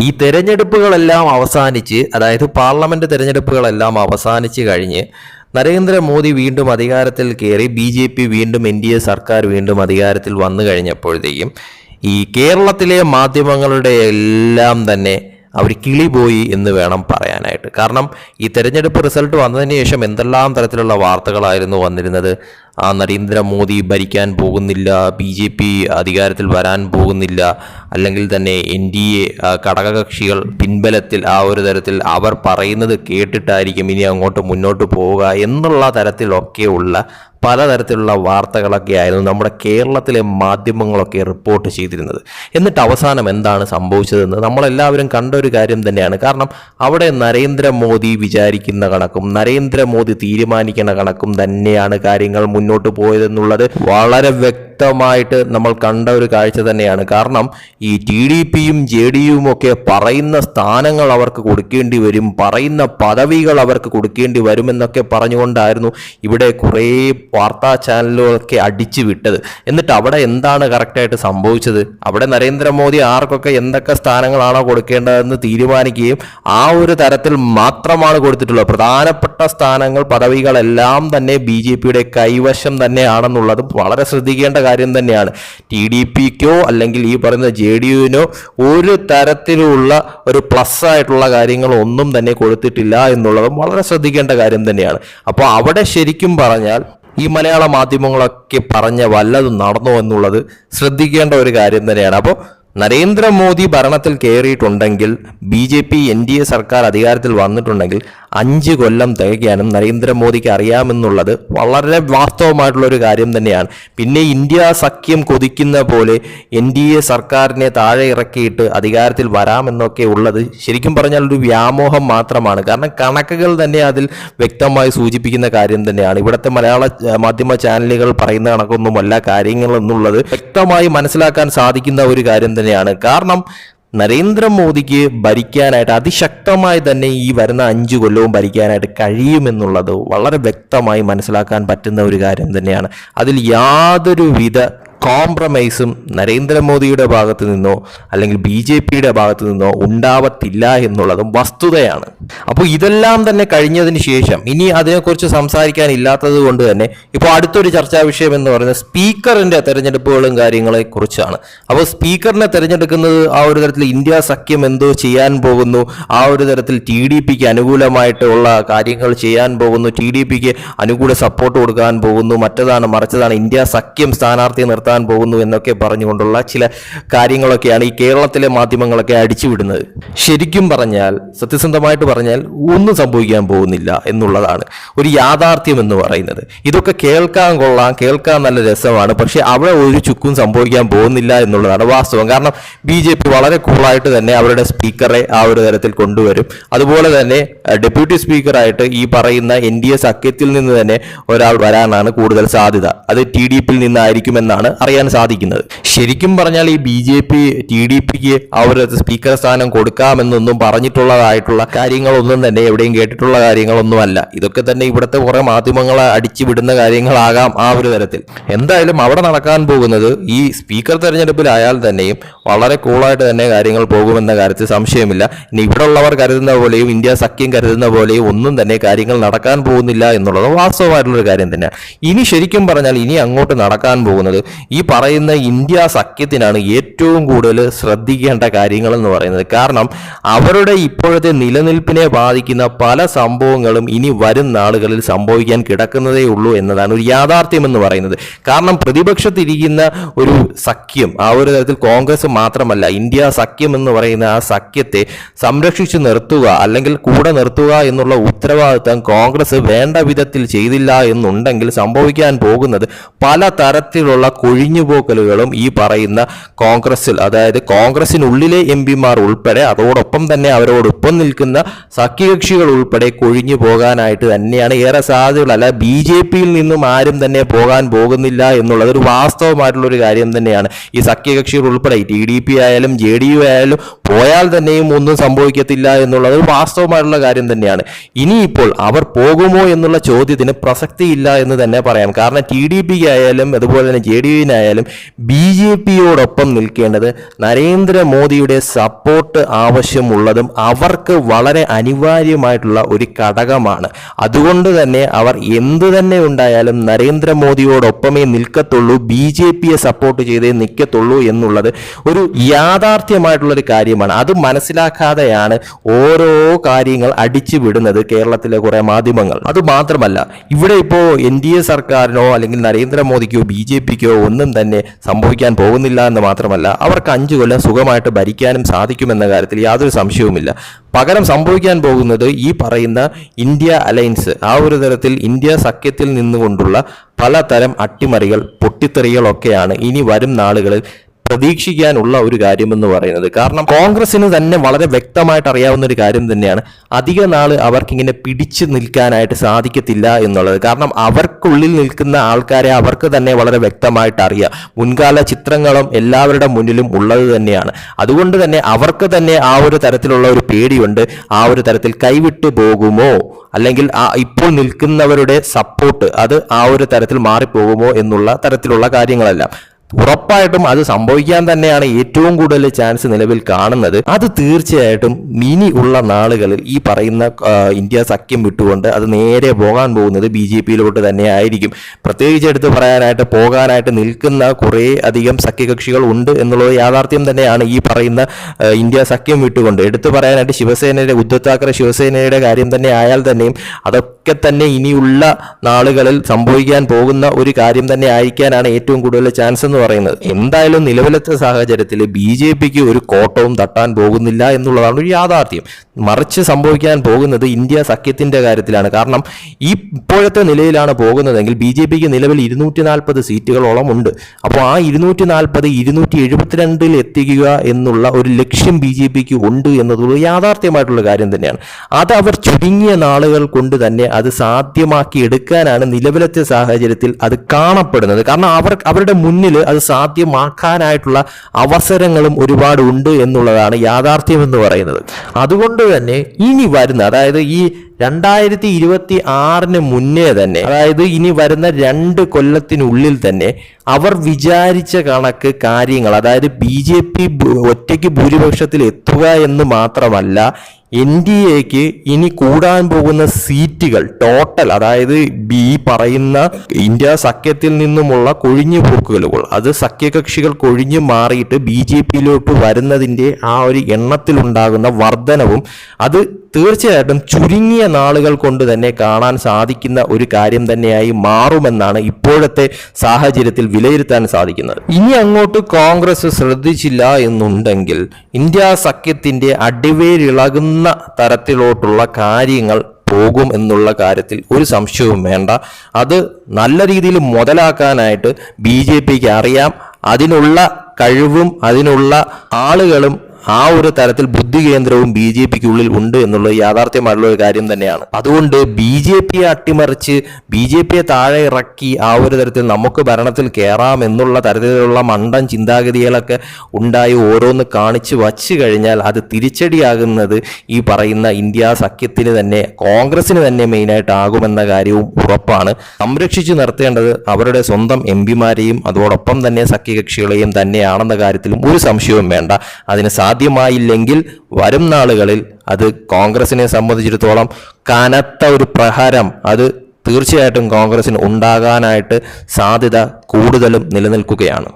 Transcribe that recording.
ഈ തെരഞ്ഞെടുപ്പുകളെല്ലാം അവസാനിച്ച് അതായത് പാർലമെന്റ് തെരഞ്ഞെടുപ്പുകളെല്ലാം അവസാനിച്ച് കഴിഞ്ഞ് നരേന്ദ്രമോദി വീണ്ടും അധികാരത്തിൽ കയറി ബി ജെ പി വീണ്ടും എൻ ഡി എ സർക്കാർ വീണ്ടും അധികാരത്തിൽ വന്നു കഴിഞ്ഞപ്പോഴത്തേക്കും ഈ കേരളത്തിലെ മാധ്യമങ്ങളുടെ എല്ലാം തന്നെ അവർ കിളി പോയി എന്ന് വേണം പറയാനായിട്ട്. കാരണം ഈ തെരഞ്ഞെടുപ്പ് റിസൾട്ട് വന്നതിന് ശേഷം എന്തെല്ലാം തരത്തിലുള്ള വാർത്തകളായിരുന്നു വന്നിരുന്നത്? ആ നരേന്ദ്രമോദി ഭരിക്കാൻ പോകുന്നില്ല ബി ജെ പി അധികാരത്തിൽ വരാൻ പോകുന്നില്ല അല്ലെങ്കിൽ തന്നെ എൻ ഡി എ ഘടകകക്ഷികൾ പിൻബലത്തിൽ ആ ഒരു തരത്തിൽ അവർ പറയുന്നത് കേട്ടിട്ടായിരിക്കും ഇനി അങ്ങോട്ട് മുന്നോട്ട് പോവുക എന്നുള്ള തരത്തിലൊക്കെയുള്ള പലതരത്തിലുള്ള വാർത്തകളൊക്കെ ആയിരുന്നു നമ്മുടെ കേരളത്തിലെ മാധ്യമങ്ങളൊക്കെ റിപ്പോർട്ട് ചെയ്തിരുന്നത്. എന്നിട്ട് അവസാനം എന്താണ് സംഭവിച്ചതെന്ന് നമ്മളെല്ലാവരും കണ്ട ഒരു കാര്യം തന്നെയാണ്. കാരണം അവിടെ നരേന്ദ്രമോദി വിചാരിക്കുന്ന കണക്കും നരേന്ദ്രമോദി തീരുമാനിക്കുന്ന കണക്കും തന്നെയാണ് കാര്യങ്ങൾ മുന്നോട്ട് പോയതെന്നുള്ളത്. വളരെ വ്യക്തമായിട്ട് നമ്മൾ കണ്ട ഒരു കാഴ്ച തന്നെയാണ്. കാരണം ഈ ടി ഡി പിയും ജെ ഡി യുവും ഒക്കെ പറയുന്ന സ്ഥാനങ്ങൾ അവർക്ക് കൊടുക്കേണ്ടി വരും പറയുന്ന പദവികൾ അവർക്ക് കൊടുക്കേണ്ടി വരുമെന്നൊക്കെ പറഞ്ഞുകൊണ്ടായിരുന്നു ഇവിടെ കുറേ വാർത്താ ചാനലുകളൊക്കെ അടിച്ചു വിട്ടത്. എന്നിട്ട് അവിടെ എന്താണ് കറക്റ്റായിട്ട് സംഭവിച്ചത്? അവിടെ നരേന്ദ്രമോദി ആർക്കൊക്കെ എന്തൊക്കെ സ്ഥാനങ്ങളാണോ കൊടുക്കേണ്ടതെന്ന് തീരുമാനിക്കുകയും ആ ഒരു തരത്തിൽ മാത്രമാണ് കൊടുത്തിട്ടുള്ളത്. പ്രധാനപ്പെട്ട സ്ഥാനങ്ങൾ പദവികളെല്ലാം തന്നെ ബി ജെ പിയുടെ കൈവശം തന്നെയാണെന്നുള്ളത് വളരെ ശ്രദ്ധിക്കേണ്ട കാര്യം തന്നെയാണ്. ടി ഡി പിക്കോ അല്ലെങ്കിൽ ഈ പറയുന്ന ജെ ഡി യുവിനോ ഒരു തരത്തിലുള്ള ഒരു പ്ലസ് ആയിട്ടുള്ള കാര്യങ്ങൾ ഒന്നും തന്നെ കൊടുത്തിട്ടില്ല എന്നുള്ളതും വളരെ ശ്രദ്ധിക്കേണ്ട കാര്യം തന്നെയാണ്. അപ്പോൾ അവിടെ ശരിക്കും പറഞ്ഞാൽ ഈ മലയാള മാധ്യമങ്ങളൊക്കെ പറഞ്ഞ വല്ലതും നടന്നു എന്നുള്ളത് ശ്രദ്ധിക്കേണ്ട ഒരു കാര്യം തന്നെയാണ്. അപ്പോൾ നരേന്ദ്രമോദി ഭരണത്തിൽ കയറിയിട്ടുണ്ടെങ്കിൽ B J P N D A സർക്കാർ അധികാരത്തിൽ വന്നിട്ടുണ്ടെങ്കിൽ അഞ്ച് കൊല്ലം തികയ്ക്കാനും നരേന്ദ്രമോദിക്ക് അറിയാമെന്നുള്ളത് വളരെ വാസ്തവമായിട്ടുള്ള ഒരു കാര്യം തന്നെയാണ്. പിന്നെ ഇന്ത്യ സഖ്യം കൊതിക്കുന്ന പോലെ എൻ ഡി എ സർക്കാരിനെ താഴെ ഇറക്കിയിട്ട് അധികാരത്തിൽ വരാമെന്നൊക്കെ ഉള്ളത് ശരിക്കും പറഞ്ഞാൽ ഒരു വ്യാമോഹം മാത്രമാണ്. കാരണം കണക്കുകൾ തന്നെ അതിൽ വ്യക്തമായി സൂചിപ്പിക്കുന്ന കാര്യം തന്നെയാണ്. ഇവിടുത്തെ മലയാള മാധ്യമ ചാനലുകൾ പറയുന്ന കണക്കൊന്നുമല്ല കാര്യങ്ങൾ എന്നുള്ളത് വ്യക്തമായി മനസ്സിലാക്കാൻ സാധിക്കുന്ന ഒരു കാര്യം തന്നെയാണ് കാരണം നരേന്ദ്രമോദിക്ക് ഭരിക്കാനായിട്ട് അതിശക്തമായി തന്നെ ഈ വരുന്ന അഞ്ച് കൊല്ലവും ഭരിക്കാനായിട്ട് കഴിയുമെന്നുള്ളത് വളരെ വ്യക്തമായി മനസ്സിലാക്കാൻ പറ്റുന്ന ഒരു കാര്യം തന്നെയാണ്. അതിൽ യാതൊരുവിധ കോംപ്രമൈസും നരേന്ദ്രമോദിയുടെ ഭാഗത്ത് നിന്നോ അല്ലെങ്കിൽ ബി ജെ പിയുടെ ഭാഗത്ത് നിന്നോ ഉണ്ടാവത്തില്ല എന്നുള്ളതും വസ്തുതയാണ്. അപ്പോൾ ഇതെല്ലാം തന്നെ കഴിഞ്ഞതിന് ശേഷം ഇനി അതിനെക്കുറിച്ച് സംസാരിക്കാൻ ഇല്ലാത്തത് കൊണ്ട് തന്നെ ഇപ്പോൾ അടുത്തൊരു ചർച്ചാ വിഷയം എന്ന് പറയുന്നത് സ്പീക്കറിന്റെ തെരഞ്ഞെടുപ്പുകളും കാര്യങ്ങളെ കുറിച്ചാണ്. അപ്പോൾ സ്പീക്കറിനെ തിരഞ്ഞെടുക്കുന്നത് ആ ഒരു തരത്തിൽ ഇന്ത്യ സഖ്യം എന്തോ ചെയ്യാൻ പോകുന്നു ആ ഒരു തരത്തിൽ ടി ഡി പിക്ക് അനുകൂലമായിട്ടുള്ള കാര്യങ്ങൾ ചെയ്യാൻ പോകുന്നു ടി ഡി പിക്ക് അനുകൂല സപ്പോർട്ട് കൊടുക്കാൻ പോകുന്നു മറ്റതാണ് മറിച്ചതാണ് ഇന്ത്യ സഖ്യം സ്ഥാനാർത്ഥിയെ നിർത്താൻ പോകുന്നു എന്നൊക്കെ പറഞ്ഞുകൊണ്ടുള്ള ചില കാര്യങ്ങളൊക്കെയാണ് ഈ കേരളത്തിലെ മാധ്യമങ്ങളൊക്കെ അടിച്ചുവിടുന്നത്. ശരിക്കും പറഞ്ഞാൽ സത്യസന്ധമായിട്ട് പറഞ്ഞാൽ ഒന്നും സംഭവിക്കാൻ പോകുന്നില്ല എന്നുള്ളതാണ് ഒരു യാഥാർത്ഥ്യം എന്ന് പറയുന്നത്. ഇതൊക്കെ കേൾക്കാൻ കൊള്ളാം കേൾക്കാൻ നല്ല രസമാണ് പക്ഷേ അവിടെ ഒരു ചുക്കും സംഭവിക്കാൻ പോകുന്നില്ല എന്നുള്ളതാണ് വാസ്തവം. കാരണം ബി ജെ പി വളരെ കൂളായിട്ട് തന്നെ അവരുടെ സ്പീക്കറെ ആ ഒരു തരത്തിൽ കൊണ്ടുവരും. അതുപോലെ തന്നെ ഡെപ്യൂട്ടി സ്പീക്കറായിട്ട് ഈ പറയുന്ന എൻ ഡി എ സഖ്യത്തിൽ നിന്ന് തന്നെ ഒരാൾ വരാനാണ് കൂടുതൽ സാധ്യത. അത് ടി ഡി പിയിൽ നിന്നായിരിക്കുമെന്നാണ് അറിയാൻ സാധിക്കുന്നത്. ശരിക്കും പറഞ്ഞാൽ ഈ B J P T D പിക്ക് അവർ സ്പീക്കർ സ്ഥാനം കൊടുക്കാമെന്നൊന്നും പറഞ്ഞിട്ടുള്ളതായിട്ടുള്ള കാര്യങ്ങളൊന്നും തന്നെ എവിടെയും കേട്ടിട്ടുള്ള കാര്യങ്ങളൊന്നുമല്ല. ഇതൊക്കെ തന്നെ ഇവിടുത്തെ കുറെ മാധ്യമങ്ങളെ അടിച്ചു വിടുന്ന കാര്യങ്ങളാകാം ആ ഒരു തരത്തിൽ. എന്തായാലും അവിടെ നടക്കാൻ പോകുന്നത് ഈ സ്പീക്കർ തെരഞ്ഞെടുപ്പിലായാൽ തന്നെയും വളരെ കൂളായിട്ട് തന്നെ കാര്യങ്ങൾ പോകുമെന്ന കാര്യത്തിൽ സംശയമില്ല. ഇനി ഇവിടെ ഉള്ളവർ കരുതുന്ന പോലെയും ഇന്ത്യ സഖ്യം കരുതുന്ന പോലെയും ഒന്നും തന്നെ കാര്യങ്ങൾ നടക്കാൻ പോകുന്നില്ല എന്നുള്ളത് വാസ്തവമായിട്ടുള്ള ഒരു കാര്യം തന്നെയാണ്. ഇനി ശരിക്കും പറഞ്ഞാൽ ഇനി അങ്ങോട്ട് നടക്കാൻ പോകുന്നത് ഈ പറയുന്ന ഇന്ത്യ സഖ്യത്തിനാണ് ഏറ്റവും കൂടുതൽ ശ്രദ്ധിക്കേണ്ട കാര്യങ്ങൾ എന്ന് പറയുന്നത്. കാരണം അവരുടെ ഇപ്പോഴത്തെ നിലനിൽപ്പിനെ ബാധിക്കുന്ന പല സംഭവങ്ങളും ഇനി വരും നാളുകളിൽ സംഭവിക്കാൻ കിടക്കുന്നതേ ഉള്ളൂ എന്നതാണ് ഒരു യാഥാർത്ഥ്യം എന്ന് പറയുന്നത്. കാരണം പ്രതിപക്ഷത്തിരിക്കുന്ന ഒരു സഖ്യം ആ ഒരു തരത്തിൽ കോൺഗ്രസ് മാത്രമല്ല ഇന്ത്യ സഖ്യം എന്ന് പറയുന്ന ആ സഖ്യത്തെ സംരക്ഷിച്ചു നിർത്തുക അല്ലെങ്കിൽ കൂടെ നിർത്തുക എന്നുള്ള ഉത്തരവാദിത്തം കോൺഗ്രസ് വേണ്ട വിധത്തിൽ ചെയ്തില്ല എന്നുണ്ടെങ്കിൽ സംഭവിക്കാൻ പോകുന്നത് പല തരത്തിലുള്ള കൊഴിഞ്ഞുപോക്കലുകളും ഈ പറയുന്ന കോൺഗ്രസിൽ അതായത് കോൺഗ്രസിനുള്ളിലെ എം പിമാർ ഉൾപ്പെടെ അതോടൊപ്പം തന്നെ അവരോടൊപ്പം നിൽക്കുന്ന സഖ്യകക്ഷികൾ ഉൾപ്പെടെ കൊഴിഞ്ഞു പോകാനായിട്ട് തന്നെയാണ് ഏറെ സാധ്യതകൾ അല്ല ബി ജെ പിയിൽ നിന്നും ആരും തന്നെ പോകാൻ പോകുന്നില്ല എന്നുള്ളത് ഒരു വാസ്തവമായിട്ടുള്ള ഒരു കാര്യം തന്നെയാണ്. ഈ സഖ്യകക്ഷികൾ ഉൾപ്പെടെ ടി ഡി പി ആയാലും ജെ ഡി യു ആയാലും പോയാൽ തന്നെയും ഒന്നും സംഭവിക്കത്തില്ല എന്നുള്ളത് ഒരു വാസ്തവമായിട്ടുള്ള കാര്യം തന്നെയാണ്. ഇനിയിപ്പോൾ അവർ പോകുമോ എന്നുള്ള ചോദ്യത്തിന് പ്രസക്തിയില്ല എന്ന് തന്നെ പറയാം. കാരണം ടി ഡി പിക്ക് ആയാലും അതുപോലെ തന്നെ ജെ ഡി യുവിനായാലും ബി ജെ പിയോടൊപ്പം നിൽക്കേണ്ടത് നരേന്ദ്രമോദിയുടെ സപ്പോർട്ട് ആവശ്യമുള്ളതും അവർക്ക് വളരെ അനിവാര്യമായിട്ടുള്ള ഒരു ഘടകമാണ്. അതുകൊണ്ട് തന്നെ അവർ എന്ത് തന്നെ ഉണ്ടായാലും നരേന്ദ്രമോദിയോടൊപ്പമേ നിൽക്കത്തുള്ളൂ ബി ജെ പിയെ സപ്പോർട്ട് ചെയ്തേ നിൽക്കത്തുള്ളൂ എന്നുള്ളത് ഒരു യാഥാർത്ഥ്യമായിട്ടുള്ള ഒരു കാര്യമാണ്. അത് മനസ്സിലാക്കാതെയാണ് ഓരോ കാര്യങ്ങൾ അടിച്ചു വിടുന്നത് കേരളത്തിലെ കുറേ മാധ്യമങ്ങൾ. അത് മാത്രമല്ല ഇവിടെ ഇപ്പോൾ എൻ ഡി എ സർക്കാരിനോ അല്ലെങ്കിൽ നരേന്ദ്രമോദിക്കോ ബി ജെ പിക്കോ ഒന്നും തന്നെ സംഭവിക്കാൻ പോകുന്നില്ല എന്ന് മാത്രമല്ല അവർക്ക് അഞ്ചു കൊല്ലം സുഖമായിട്ട് ഭരിക്കാനും സാധിക്കുമെന്ന കാര്യത്തിൽ യാതൊരു സംശയവുമില്ല. പകരം സംഭവിക്കാൻ പോകുന്നത് ഈ പറയുന്ന ഇന്ത്യ അലയൻസ് ആ ഒരു തരത്തിൽ ഇന്ത്യ സഖ്യത്തിൽ നിന്നുകൊണ്ടുള്ള പലതരം അട്ടിമറികൾ പൊട്ടിത്തെറികളൊക്കെയാണ് ഇനി വരും നാളുകളിൽ പ്രതീക്ഷിക്കാനുള്ള ഒരു കാര്യമെന്ന് പറയുന്നത്. കാരണം കോൺഗ്രസിന് തന്നെ വളരെ വ്യക്തമായിട്ട് അറിയാവുന്ന ഒരു കാര്യം തന്നെയാണ്. അധിക നാൾ അവർക്കിങ്ങനെ പിടിച്ചു നിൽക്കാനായിട്ട് സാധിക്കത്തില്ല എന്നുള്ളത്. കാരണം അവർക്കുള്ളിൽ നിൽക്കുന്ന ആൾക്കാരെ അവർക്ക് തന്നെ വളരെ വ്യക്തമായിട്ട് അറിയാം. മുൻകാല ചിത്രങ്ങളും എല്ലാവരുടെ മുന്നിലും ഉള്ളത് തന്നെയാണ്. അതുകൊണ്ട് തന്നെ അവർക്ക് തന്നെ ആ ഒരു തരത്തിലുള്ള ഒരു പേടിയുണ്ട്. ആ ഒരു തരത്തിൽ കൈവിട്ടു പോകുമോ? അല്ലെങ്കിൽ ആ ഇപ്പോൾ നിൽക്കുന്നവരുടെ സപ്പോർട്ട് അത് ആ ഒരു തരത്തിൽ മാറിപ്പോകുമോ എന്നുള്ള തരത്തിലുള്ള കാര്യങ്ങളെല്ലാം. ഉറപ്പായിട്ടും അത് സംഭവിക്കാൻ തന്നെയാണ് ഏറ്റവും കൂടുതൽ ചാൻസ് നിലവിൽ കാണുന്നത്. അത് തീർച്ചയായിട്ടും ഇനി ഉള്ള നാളുകളിൽ ഈ പറയുന്ന ഇന്ത്യ സഖ്യം വിട്ടുകൊണ്ട് അത് നേരെ പോകാൻ പോകുന്നത് ബി ജെ പിയിലോട്ട് തന്നെ ആയിരിക്കും. പ്രത്യേകിച്ച് എടുത്ത് പറയാനായിട്ട് പോകാനായിട്ട് നിൽക്കുന്ന കുറേ അധികം സഖ്യകക്ഷികൾ ഉണ്ട് എന്നുള്ളത് യാഥാർത്ഥ്യം തന്നെയാണ് ഈ പറയുന്ന ഇന്ത്യ സഖ്യം വിട്ടുകൊണ്ട്. എടുത്തു പറയാനായിട്ട് ശിവസേനയുടെ ഉദ്ധവ് താക്കറെ ശിവസേനയുടെ കാര്യം തന്നെ ആയാൽ തന്നെയും അതൊക്കെ തന്നെ ഇനിയുള്ള നാളുകളിൽ സംഭവിക്കാൻ പോകുന്ന ഒരു കാര്യം തന്നെ ആയിരിക്കാനാണ് ഏറ്റവും കൂടുതൽ ചാൻസ് എന്ന് പറയുന്നത്. എന്തായാലും നിലവിലത്തെ സാഹചര്യത്തിൽ ബി ജെ പിക്ക് ഒരു കോട്ടവും തട്ടാൻ പോകുന്നില്ല എന്നുള്ളതാണ് ഒരു യാഥാർത്ഥ്യം. മറിച്ച് സംഭവിക്കാൻ പോകുന്നത് ഇന്ത്യ സഖ്യത്തിന്റെ കാര്യത്തിലാണ്. കാരണം ഈ ഇപ്പോഴത്തെ നിലയിലാണ് പോകുന്നതെങ്കിൽ ബി ജെ പിക്ക് നിലവിൽ ഇരുന്നൂറ്റി നാൽപ്പത് സീറ്റുകളോളം ഉണ്ട്. അപ്പോൾ ആ ഇരുന്നൂറ്റി നാൽപ്പത് ഇരുന്നൂറ്റി എഴുപത്തിരണ്ടിൽ എത്തിക്കുക എന്നുള്ള ഒരു ലക്ഷ്യം ബി ജെ പിക്ക് ഉണ്ട് എന്നതുള്ള യാഥാർത്ഥ്യമായിട്ടുള്ള കാര്യം തന്നെയാണ്. അത് അവർ ചുരുങ്ങിയ നാളുകൾ കൊണ്ട് തന്നെ അത് സാധ്യമാക്കി എടുക്കാനാണ് നിലവിലത്തെ സാഹചര്യത്തിൽ അത് കാണപ്പെടുന്നത്. കാരണം അവർ അവരുടെ മുന്നിൽ അത് സാധ്യമാക്കാനായിട്ടുള്ള അവസരങ്ങളും ഒരുപാട് ഉണ്ട് എന്നുള്ളതാണ് യാഥാർത്ഥ്യം എന്ന് പറയുന്നത്. അതുകൊണ്ട് തന്നെ ഇനി വരുന്ന അതായത് ഈ രണ്ടായിരത്തി ഇരുപത്തി ആറിന് മുന്നേ തന്നെ അതായത് ഇനി വരുന്ന രണ്ട് കൊല്ലത്തിനുള്ളിൽ തന്നെ അവർ വിചാരിച്ച കണക്ക് കാര്യങ്ങൾ അതായത് ബി ജെ പി ഒറ്റയ്ക്ക് ഭൂരിപക്ഷത്തിൽ എത്തുക എന്ന് മാത്രമല്ല എൻ ഡി എക്ക് ഇനി കൂടാൻ പോകുന്ന സീറ്റുകൾ ടോട്ടൽ അതായത് ബി പറയുന്ന ഇന്ത്യ സഖ്യത്തിൽ നിന്നുമുള്ള കൊഴിഞ്ഞു പോക്കുകളുകൾ അത് സഖ്യകക്ഷികൾ കൊഴിഞ്ഞു മാറിയിട്ട് ബി ജെ പിയിലോട്ട് വരുന്നതിന്റെ ആ ഒരു എണ്ണത്തിലുണ്ടാകുന്ന വർധനവും അത് തീർച്ചയായിട്ടും ചുരുങ്ങിയ നാളുകൾ കൊണ്ട് തന്നെ കാണാൻ സാധിക്കുന്ന ഒരു കാര്യം തന്നെയായി മാറുമെന്നാണ് ഇപ്പോഴത്തെ സാഹചര്യത്തിൽ വിലയിരുത്താൻ സാധിക്കുന്നത്. ഇനി അങ്ങോട്ട് കോൺഗ്രസ് ശ്രദ്ധിച്ചില്ല എന്നുണ്ടെങ്കിൽ ഇന്ത്യ സഖ്യത്തിന്റെ അടിവേരിളകുന്ന തരത്തിലോട്ടുള്ള കാര്യങ്ങൾ പോകും എന്നുള്ള കാര്യത്തിൽ ഒരു സംശയവും വേണ്ട. അത് നല്ല രീതിയിൽ മുതലാക്കാനായിട്ട് ബി ജെ പിക്ക് അറിയാം. അതിനുള്ള കഴിവും അതിനുള്ള ആളുകളും ആ ഒരു തരത്തിൽ ബുദ്ധി കേന്ദ്രവും ബി ജെ പിക്ക് ഉള്ളിൽ ഉണ്ട് എന്നുള്ളത് യാഥാർത്ഥ്യമായിട്ടുള്ള ഒരു കാര്യം തന്നെയാണ്. അതുകൊണ്ട് ബി ജെ പിയെ അട്ടിമറിച്ച് ബി ജെ പിയെ താഴെ ഇറക്കി ആ ഒരു തരത്തിൽ നമുക്ക് ഭരണത്തിൽ കയറാം എന്നുള്ള തരത്തിലുള്ള മണ്ടൻ ചിന്താഗതികളൊക്കെ ഉണ്ടായി ഓരോന്ന് കാണിച്ച് വച്ച് കഴിഞ്ഞാൽ അത് തിരിച്ചടിയാകുന്നത് ഈ പറയുന്ന ഇന്ത്യ സഖ്യത്തിന് തന്നെ കോൺഗ്രസിന് തന്നെ മെയിനായിട്ട് ആകുമെന്ന കാര്യവും ഉറപ്പാണ്. സംരക്ഷിച്ചു നിർത്തേണ്ടത് അവരുടെ സ്വന്തം എം പിമാരെയും അതോടൊപ്പം തന്നെ സഖ്യകക്ഷികളെയും തന്നെയാണെന്ന കാര്യത്തിലും ഒരു സംശയവും വേണ്ട. അതിന് സാധ്യമായില്ലെങ്കിൽ വരും നാളുകളിൽ അത് കോൺഗ്രസിനെ സംബന്ധിച്ചിടത്തോളം കനത്ത ഒരു പ്രഹരം. അത് തീർച്ചയായിട്ടും കോൺഗ്രസിന് ഉണ്ടാകാനായിട്ട് സാധ്യത കൂടുതലും നിലനിൽക്കുകയാണ്.